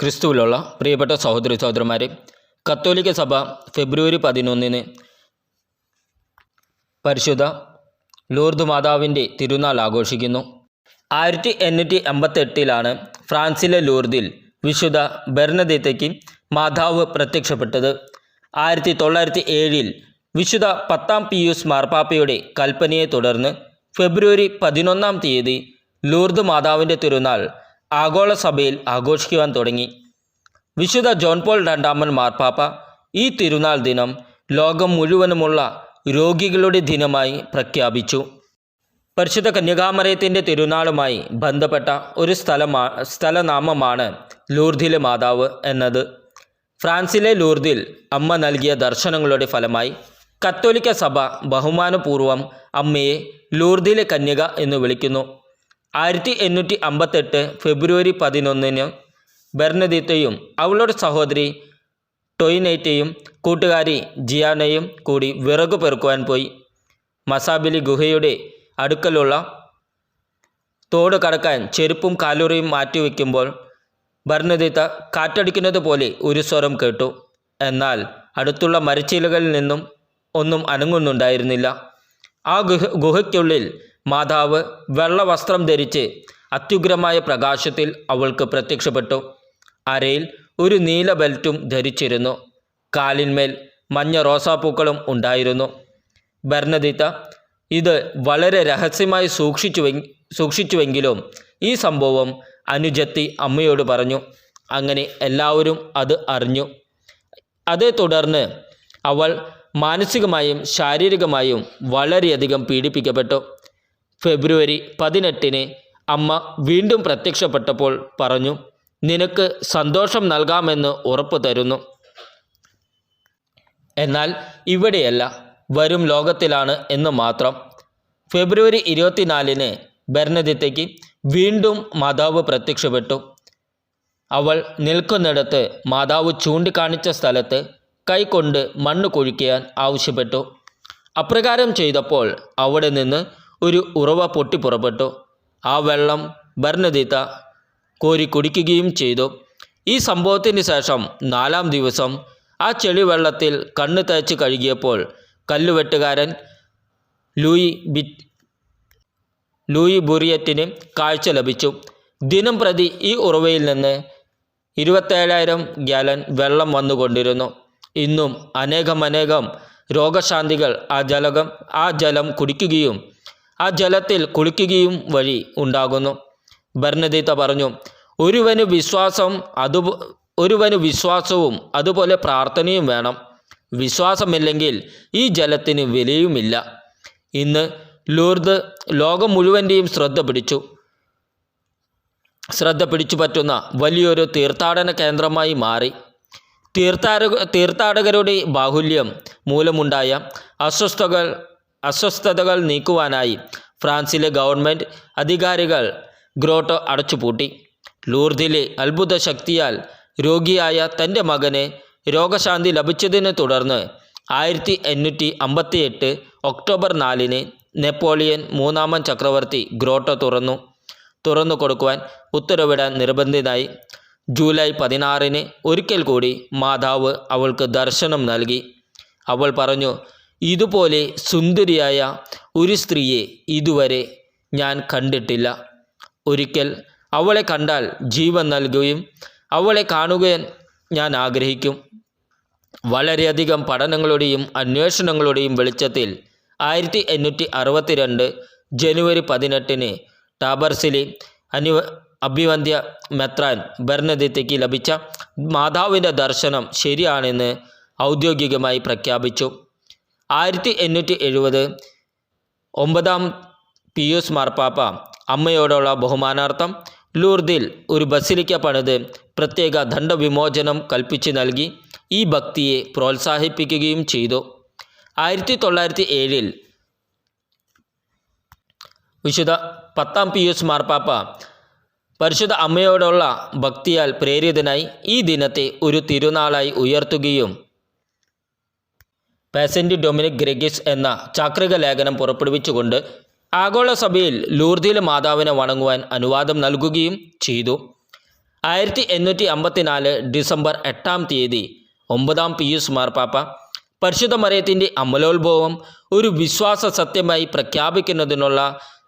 ക്രിസ്തുവിലുള്ള പ്രിയപ്പെട്ട സഹോദരി സഹോദരന്മാരെ കത്തോലിക്ക സഭ ഫെബ്രുവരി പതിനൊന്നിന് പരിശുദ്ധ ലൂർദ് മാതാവിന്റെ തിരുനാൾ ആഘോഷിക്കുന്നു. ആയിരത്തി എണ്ണൂറ്റി എൺപത്തെട്ടിലാണ് ഫ്രാൻസിലെ ലൂർദിൽ വിശുദ്ധ ബെർണദീത്തയ്ക്ക് മാതാവ് പ്രത്യക്ഷപ്പെട്ടത്. ആയിരത്തി തൊള്ളായിരത്തി ഏഴിൽ വിശുദ്ധ പത്താം പിയൂസ് മാർപ്പാപ്പയുടെ കൽപ്പനയെ തുടർന്ന് ഫെബ്രുവരി പതിനൊന്നാം തീയതി ലൂർദ് മാതാവിന്റെ തിരുനാൾ ആഗോള സഭയിൽ ആഘോഷിക്കുവാൻ തുടങ്ങി. വിശുദ്ധ ജോൺ പോൾ രണ്ടാമൻ മാർപ്പാപ്പ ഈ തിരുനാൾ ദിനം ലോകം മുഴുവനുമുള്ള രോഗികളുടെ ദിനമായി പ്രഖ്യാപിച്ചു. പരിശുദ്ധ കന്യകാമറയത്തിന്റെ തിരുനാളുമായി ബന്ധപ്പെട്ട ഒരു സ്ഥലമാ സ്ഥലനാമമാണ് ലൂർദിലെ മാതാവ് എന്നത്. ഫ്രാൻസിലെ ലൂർദിൽ അമ്മ നൽകിയ ദർശനങ്ങളുടെ ഫലമായി കത്തോലിക്ക സഭ ബഹുമാനപൂർവം അമ്മയെ ലൂർദിലെ കന്യക എന്ന് വിളിക്കുന്നു. ആയിരത്തി എണ്ണൂറ്റി അമ്പത്തെട്ട് ഫെബ്രുവരി പതിനൊന്നിന് ബെർണദീത്തയും അവളുടെ സഹോദരി ടൊയിനൈറ്റയും കൂട്ടുകാരി ജിയാനയും കൂടി വിറകു പെറുക്കുവാൻ പോയി. മസാബിലി ഗുഹയുടെ അടുക്കലുള്ള തോട് കടക്കാൻ ചെരുപ്പും കാലുറയും മാറ്റിവെക്കുമ്പോൾ ഭരണദീത്ത കാറ്റടിക്കുന്നത് പോലെ ഒരു സ്വരം കേട്ടു. എന്നാൽ അടുത്തുള്ള മരച്ചീലകളിൽ നിന്നും ഒന്നും അനങ്ങുന്നുണ്ടായിരുന്നില്ല. ആ ഗുഹ ഗുഹയ്ക്കുള്ളിൽ മാതാവ് വെള്ളവസ്ത്രം ധരിച്ച് അത്യുഗ്രമായ പ്രകാശത്തിൽ അവൾക്ക് പ്രത്യക്ഷപ്പെട്ടു. അരയിൽ ഒരു നീല ബെൽറ്റും ധരിച്ചിരുന്നു. കാലിന്മേൽ മഞ്ഞ റോസാപ്പൂക്കളും ഉണ്ടായിരുന്നു. ഭരണദിത്ത ഇത് വളരെ രഹസ്യമായി സൂക്ഷിച്ചുവെ സൂക്ഷിച്ചുവെങ്കിലും ഈ സംഭവം അനുജത്തി അമ്മയോട് പറഞ്ഞു. അങ്ങനെ എല്ലാവരും അത് അറിഞ്ഞു. അതേ തുടർന്ന് അവൾ മാനസികമായും ശാരീരികമായും വളരെയധികം പീഡിപ്പിക്കപ്പെട്ടു. ഫെബ്രുവരി പതിനെട്ടിന് അമ്മ വീണ്ടും പ്രത്യക്ഷപ്പെട്ടപ്പോൾ പറഞ്ഞു നിനക്ക് സന്തോഷം നൽകാമെന്ന് ഉറപ്പു തരുന്നു. എന്നാൽ ഇവിടെയല്ല വരും ലോകത്തിലാണ് എന്ന് മാത്രം ഫെബ്രുവരി ഇരുപത്തിനാലിന് ബെർണദിത്തയ്ക്ക് വീണ്ടും മാതാവ് പ്രത്യക്ഷപ്പെട്ടു. അവൾ നിൽക്കുന്നിടത്ത് മാതാവ് ചൂണ്ടിക്കാണിച്ച സ്ഥലത്ത് കൈകൊണ്ട് മണ്ണ് കുഴിക്കാൻ ആവശ്യപ്പെട്ടു. അപ്രകാരം ചെയ്തപ്പോൾ അവിടെ നിന്ന് ഒരു ഉറവ പൊട്ടിപ്പുറപ്പെട്ടു ആ വെള്ളം ഭരണതീത്ത കോരി കുടിക്കുകയും ചെയ്തു. ഈ സംഭവത്തിന് ശേഷം നാലാം ദിവസം ആ ചെളിവെള്ളത്തിൽ കണ്ണ് തേച്ച് കഴുകിയപ്പോൾ കല്ലുവെട്ടുകാരൻ ലൂയി ബി ലൂയി ബുറിയറ്റിന് കാഴ്ച ലഭിച്ചു. ദിനം പ്രതി ഈ ഉറവയിൽ നിന്ന് ഇരുപത്തേഴായിരം ഗ്യാലൻ വെള്ളം വന്നുകൊണ്ടിരുന്നു. ഇന്നും അനേകമനേകം രോഗശാന്തികൾ ആ ജലകം ആ ജലം കുടിക്കുകയും ആ ജലത്തിൽ കുളിക്കുകയും വഴി ഉണ്ടാകുന്നു. ഭരണദീത്ത പറഞ്ഞു ഒരുവന് വിശ്വാസം അതു ഒരുവന് വിശ്വാസവും അതുപോലെ പ്രാർത്ഥനയും വേണം. വിശ്വാസമില്ലെങ്കിൽ ഈ ജലത്തിന് വിലയുമില്ല. ഇന്ന് ലൂർദ് ലോകം മുഴുവന്റെയും ശ്രദ്ധ പിടിച്ചു. ശ്രദ്ധ പിടിച്ചു പറ്റുന്ന വലിയൊരു തീർത്ഥാടന കേന്ദ്രമായി മാറി. തീർത്ഥാടക തീർത്ഥാടകരുടെ ബാഹുല്യം മൂലമുണ്ടായ അസ്വസ്ഥകൾ അസ്വസ്ഥതകൾ നീക്കുവാനായി ഫ്രാൻസിലെ ഗവൺമെന്റ് അധികാരികൾ ഗ്രോട്ടോ അടച്ചുപൂട്ടി. ലൂർദിലെ അത്ഭുത ശക്തിയാൽ രോഗിയായ തന്റെ മകന് രോഗശാന്തി ലഭിച്ചതിനെ തുടർന്ന് ആയിരത്തി എണ്ണൂറ്റി അമ്പത്തിയെട്ട് ഒക്ടോബർ നാലിന് നെപ്പോളിയൻ മൂന്നാമൻ ചക്രവർത്തി ഗ്രോട്ടോ തുറന്നു. തുറന്നു കൊടുക്കുവാൻ ഉത്തരവിടാൻ നിർബന്ധിതനായി. ജൂലൈ പതിനാറിന് ഒരിക്കൽ കൂടി മാതാവ് അവൾക്ക് ദർശനം നൽകി. അവൾ പറഞ്ഞു ഇതുപോലെ സുന്ദരിയായ ഒരു സ്ത്രീയെ ഇതുവരെ ഞാൻ കണ്ടിട്ടില്ല. ഒരിക്കൽ അവളെ കണ്ടാൽ ജീവൻ നൽകുകയും അവളെ കാണുകയും ഞാൻ ആഗ്രഹിക്കും. വളരെയധികം പഠനങ്ങളുടെയും അന്വേഷണങ്ങളുടെയും വെളിച്ചത്തിൽ ആയിരത്തി എണ്ണൂറ്റി അറുപത്തിരണ്ട് ജനുവരി പതിനെട്ടിന് ടാബർസിലെ അനുവ അഭിവന്ധ്യ മെത്രാൻ ഭരണദിത്തയ്ക്ക് ലഭിച്ച മാതാവിന്റെ ദർശനം ശരിയാണെന്ന് ഔദ്യോഗികമായി പ്രഖ്യാപിച്ചു. ആയിരത്തി എണ്ണൂറ്റി എഴുപത് ഒമ്പതാം പിയൂസ് മാർപ്പാപ്പ അമ്മയോടുള്ള ബഹുമാനാർത്ഥം ലൂർദിൽ ഒരു ബസിലിക്ക പണിത് പ്രത്യേക ദണ്ഡവിമോചനം കൽപ്പിച്ചു നൽകി ഈ ഭക്തിയെ പ്രോത്സാഹിപ്പിക്കുകയും ചെയ്തു. ആയിരത്തി തൊള്ളായിരത്തി ഏഴിൽ വിശുദ്ധ പത്താം പിയൂസ് മാർപ്പാപ്പ പരിശുദ്ധ അമ്മയോടുള്ള ഭക്തിയാൽ പ്രേരിതനായി ഈ ദിനത്തെ ഒരു തിരുനാളായി ഉയർത്തുകയും പാസന്റി ഡൊമിനിക് ഗ്രെഗിസ് എന്ന ചാക്രിക ലേഖനം പുറപ്പെടുവിച്ചുകൊണ്ട് ആഗോള സഭയിൽ ലൂർദിലെ മാതാവിനെ വണങ്ങുവാൻ അനുവാദം നൽകുകയും ചെയ്തു. ആയിരത്തി എണ്ണൂറ്റി അമ്പത്തിനാല് ഡിസംബർ എട്ടാം തീയതി ഒമ്പതാം പിയൂസ് മാർപ്പാപ്പ പരിശുദ്ധ മറിയത്തിന്റെ അമലോത്ഭവം ഒരു വിശ്വാസ സത്യമായി പ്രഖ്യാപിക്കുന്നതിനുള്ള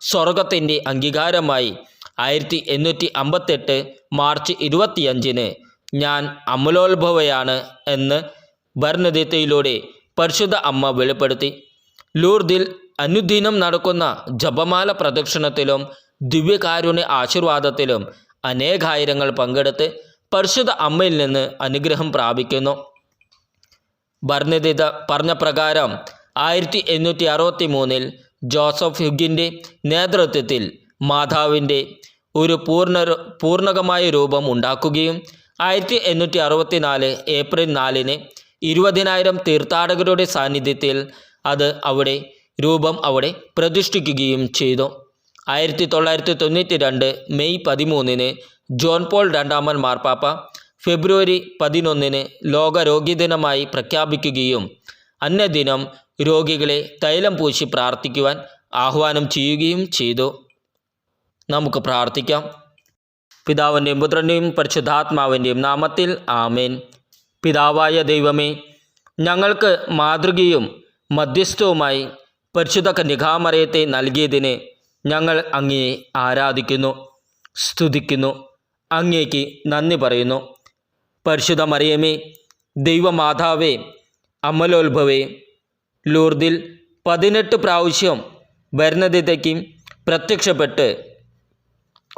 സ്വർഗത്തിന്റെ അംഗീകാരമായി ആയിരത്തി എണ്ണൂറ്റി അമ്പത്തെട്ട് മാർച്ച് ഇരുപത്തിയഞ്ചിന് ഞാൻ അമലോത്ഭവയാണ് എന്ന് ഭരണതയിലൂടെ പരിശുദ്ധ അമ്മ വെളിപ്പെടുത്തി. ലൂർദിൽ അനുദിനം നടക്കുന്ന ജപമാല പ്രദക്ഷിണത്തിലും ദിവ്യകാരുണ്യ ആശീർവാദത്തിലും അനേകായിരങ്ങൾ പങ്കെടുത്ത് പരിശുദ്ധ അമ്മയിൽ നിന്ന് അനുഗ്രഹം പ്രാപിക്കുന്നു. ഭരണദിത പറഞ്ഞ പ്രകാരം ആയിരത്തി എണ്ണൂറ്റി അറുപത്തി മൂന്നിൽ ജോസഫ് ഹ്യുഗിന്റെ നേതൃത്വത്തിൽ മാതാവിന്റെ ഒരു പൂർണ പൂർണകമായ രൂപം ഉണ്ടാക്കുകയും ആയിരത്തി എണ്ണൂറ്റി അറുപത്തി നാല് ഏപ്രിൽ നാലിന് ഇരുപതിനായിരം തീർത്ഥാടകരുടെ സാന്നിധ്യത്തിൽ അത് അവിടെ രൂപം അവിടെ പ്രതിഷ്ഠിക്കുകയും ചെയ്തു. ആയിരത്തി തൊള്ളായിരത്തി തൊണ്ണൂറ്റി രണ്ട് മെയ് പതിമൂന്നിന് ജോൺ പോൾ രണ്ടാമൻ മാർപ്പാപ്പ ഫെബ്രുവരി പതിനൊന്നിന് ലോക പ്രഖ്യാപിക്കുകയും അന്നദിനം രോഗികളെ തൈലം പൂശി പ്രാർത്ഥിക്കുവാൻ ആഹ്വാനം ചെയ്യുകയും ചെയ്തു. നമുക്ക് പ്രാർത്ഥിക്കാം. പിതാവിന്റെയും പുത്രന്റെയും പരിശുദ്ധാത്മാവിന്റെയും നാമത്തിൽ ആമേൻ. പിതാവായ ദൈവമേ ഞങ്ങൾക്ക് മാതൃകയും മധ്യസ്ഥവുമായി പരിശുദ്ധ കന്യകാമറയത്തെ നൽകിയതിന് ഞങ്ങൾ അങ്ങയെ ആരാധിക്കുന്നു സ്തുതിക്കുന്നു അങ്ങേക്ക് നന്ദി പറയുന്നു. പരിശുദ്ധ മറിയമേ ദൈവമാതാവേ അമലോത്ഭവേ ലൂർദിൽ പതിനെട്ട് പ്രാവശ്യം ഭരണതയ്ക്ക് പ്രത്യക്ഷപ്പെട്ട്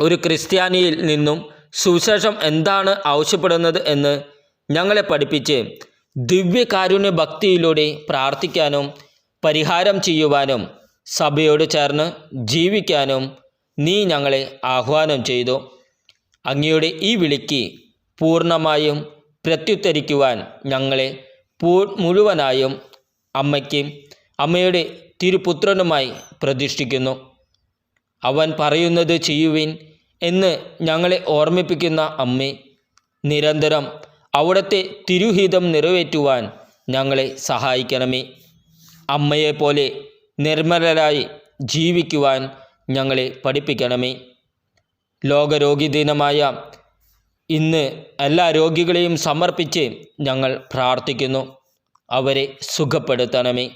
ഒരു ക്രിസ്ത്യാനിയിൽ നിന്നും സുവിശേഷം എന്താണ് ആവശ്യപ്പെടുന്നത് എന്ന് ഞങ്ങളെ പഠിപ്പിച്ച് ദിവ്യകാരുണ്യ ഭക്തിയിലൂടെ പ്രാർത്ഥിക്കാനും പരിഹാരം ചെയ്യുവാനും സഭയോട് ചേർന്ന് ജീവിക്കാനും നീ ഞങ്ങളെ ആഹ്വാനം ചെയ്തു. അങ്ങയുടെ ഈ വിളിക്ക് പൂർണമായും പ്രത്യുത്തരിക്കുവാൻ ഞങ്ങളെ പൂ മുഴുവനായും അമ്മയ്ക്ക് അമ്മയുടെ തിരുപുത്രനുമായി പ്രതിഷ്ഠിക്കുന്നു. അവൻ പറയുന്നത് ചെയ്യുവിൻ എന്ന് ഞങ്ങളെ ഓർമ്മിപ്പിക്കുന്ന അമ്മേ നിരന്തരം അവിടുത്തെ തിരുഹിതം നിറവേറ്റുവാൻ ഞങ്ങളെ സഹായിക്കണമേ. അമ്മയെപ്പോലെ നിർമ്മലരായി ജീവിക്കുവാൻ ഞങ്ങളെ പഠിപ്പിക്കണമേ. ലോകരോഗി ദിനമായ ഇന്ന് എല്ലാ രോഗികളെയും സമർപ്പിച്ച് ഞങ്ങൾ പ്രാർത്ഥിക്കുന്നു. അവരെ സുഖപ്പെടുത്തണമേ.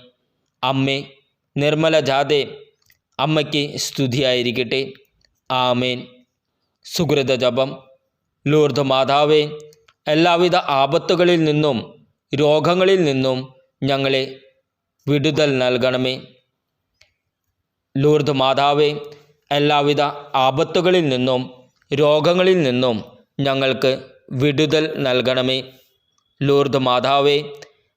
അമ്മേ നിർമ്മല ജാതെ അമ്മയ്ക്ക് സ്തുതിയായിരിക്കട്ടെ. ആമേൻ. സുഹൃത ജപം. ലൂർദ് മാതാവേ എല്ലാവിധ ആപത്തുകളിൽ നിന്നും രോഗങ്ങളിൽ നിന്നും ഞങ്ങളെ വിടുതൽ നൽകണമേ. ലൂർദ് മാതാവെ എല്ലാവിധ ആപത്തുകളിൽ നിന്നും രോഗങ്ങളിൽ നിന്നും ഞങ്ങൾക്ക് വിടുതൽ നൽകണമേ. ലൂർദ് മാതാവെ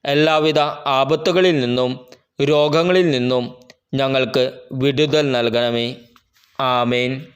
എല്ലാവിധ ആപത്തുകളിൽ നിന്നും രോഗങ്ങളിൽ നിന്നും ഞങ്ങൾക്ക് വിടുതൽ നൽകണമേ. ആമേൻ.